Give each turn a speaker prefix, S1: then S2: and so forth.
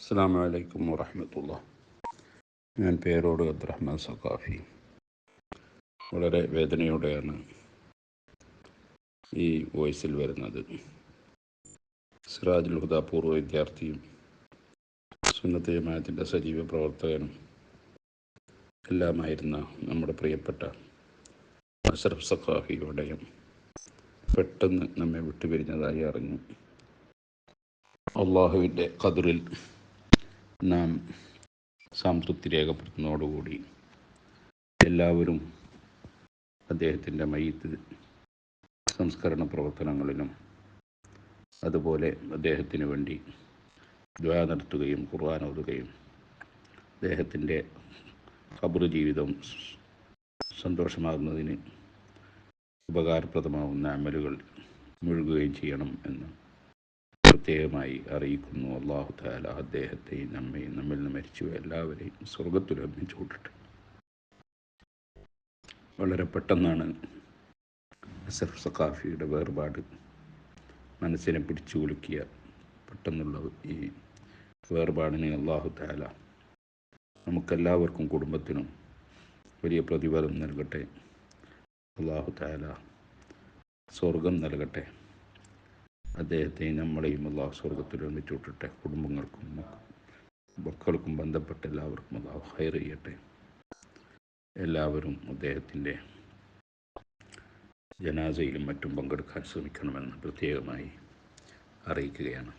S1: അസ്സാം വലൈക്കും വറഹമത്തുള്ള. ഞാൻ പേരോട് അബ്ദുറഹ്മാൻ സഖാഫി. വളരെ വേദനയോടെയാണ് ഈ വോയിസിൽ വരുന്നത്. സിറാജുൽ ഹുദ പൂർവ വിദ്യാർത്ഥിയും സുന്നത്ത് ജമാഅത്തിന്റെ സജീവ പ്രവർത്തകനും എല്ലാമായിരുന്ന നമ്മുടെ പ്രിയപ്പെട്ട അഷറഫ് സഖാഫിയുടെയും പെട്ടെന്ന് നമ്മെ വിട്ടുപിരിഞ്ഞതായി അറിഞ്ഞു. അള്ളാഹുവിന്റെ കതിറിൽ നാം സംതൃപ്തി രേഖപ്പെടുത്തുന്നതോടുകൂടി എല്ലാവരും അദ്ദേഹത്തിന്റെ മയ്യത്ത് സംസ്കരണ പ്രവർത്തനങ്ങളിലും അതുപോലെ അദ്ദേഹത്തിന് വേണ്ടി ദ്വാ നടത്തുകയും ഖുർആൻ ഓതുകയും അദ്ദേഹത്തിന്റെ ഖബർ ജീവിതം സന്തോഷമാകുന്നതിന് ഉപകാരപ്രദമാവുന്ന അമലുകൾ മുഴുകുകയും ചെയ്യണം എന്ന് പ്രത്യേകമായി അറിയിക്കുന്നു. അള്ളാഹു താല അദ്ദേഹത്തെയും നമ്മയും നമ്മിൽ നിന്ന് മരിച്ചു എല്ലാവരെയും സ്വർഗത്തിൽ ഒന്നിച്ചു വിട്ടിട്ട് വളരെ പെട്ടെന്നാണ് അസഫ് സഖാഫിയുടെ വേർപാട് മനസ്സിനെ പിടിച്ചു കുലുക്കിയ പെട്ടെന്നുള്ള ഈ വേർപാടിനെ അള്ളാഹു താല നമുക്കെല്ലാവർക്കും കുടുംബത്തിനും വലിയ പ്രതിഫലം നൽകട്ടെ. അള്ളാഹു താല സ്വർഗം നൽകട്ടെ. അദ്ദേഹത്തെയും നമ്മളെയും അള്ളാഹു സ്വർഗത്തിൽ ഒന്നിച്ചു വിട്ടിട്ടെ കുടുംബങ്ങൾക്കും മക്കൾക്കും ബന്ധപ്പെട്ട എല്ലാവർക്കും അള്ളാഹു ഹയർ ചെയ്യട്ടെ. എല്ലാവരും അദ്ദേഹത്തിന്റെ ജനാസയിലും മറ്റും പങ്കെടുക്കാൻ ശ്രമിക്കണമെന്ന് പ്രത്യേകമായി അറിയിക്കുകയാണ്.